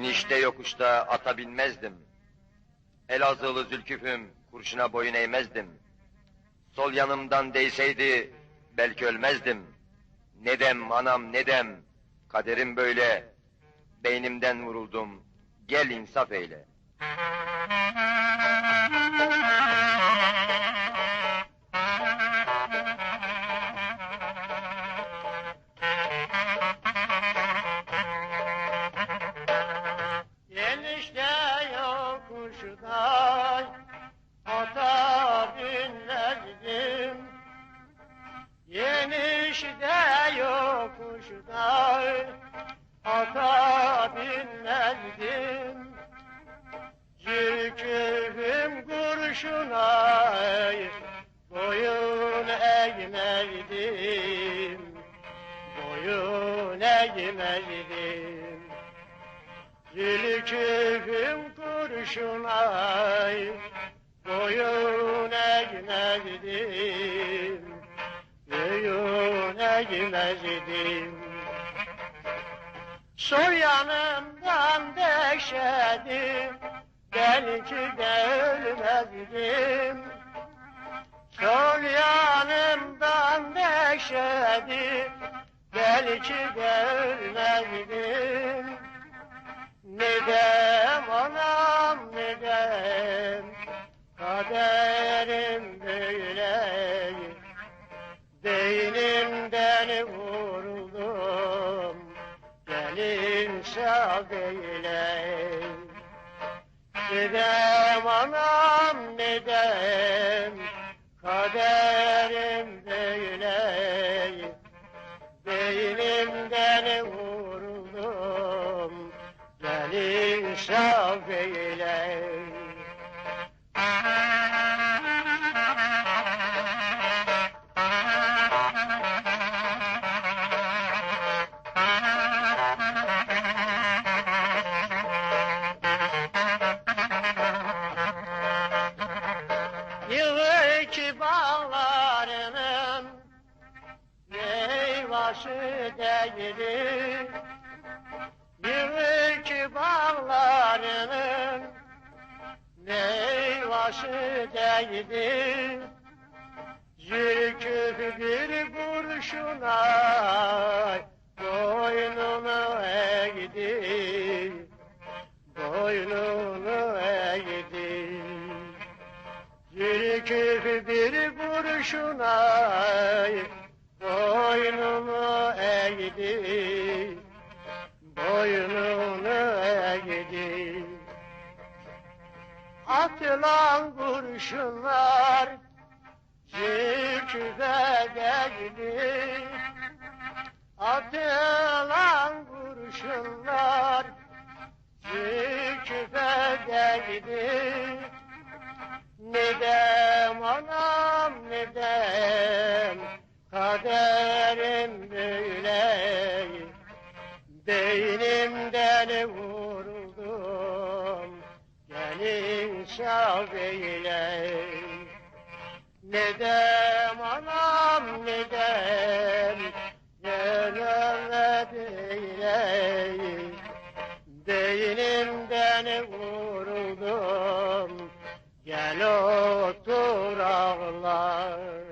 İnişte yokuşta ata binmezdim. Elazığlı zülküfüm, kurşuna boyun eğmezdim. Sol yanımdan değseydi, belki ölmezdim. Nedem anam nedem, kaderim böyle. Beynimden vuruldum, gel insaf eyle. Enişte yokuşta ata binlerdim Yüküm kurşuna. Boyun eğmerdim Boyun eğmerdim Zülküfüm kurşuna boyun eğmezdim Boyun eğmezdim. Sol yanımdan deşedim Belki de ölmezdim. Sol yanımdan deşedim Belki de ölmezdim sağ eyle Nedem anam nedem Kaderim böyle. Beynimden vuruldum Gel insaf eyle Meyvası değilim. Yığı ki bağlarının Meyvası değilim. Zülküf bir kurşuna Boynunu eğdi Boynunu eğdi Zülküf bir kurşuna Boynumu eğdi Boynunu eğdi Atılan kurşunlar Zülküfe değdi Atılan kurşunlar Zülküfe değdi Nedem anam nedem Kaderim böyle Beynimden vuruldum Gel insaf eyle Nedem anam nedem Gel Mehmet eyle Beynimden vuruldum Gel otur ağlar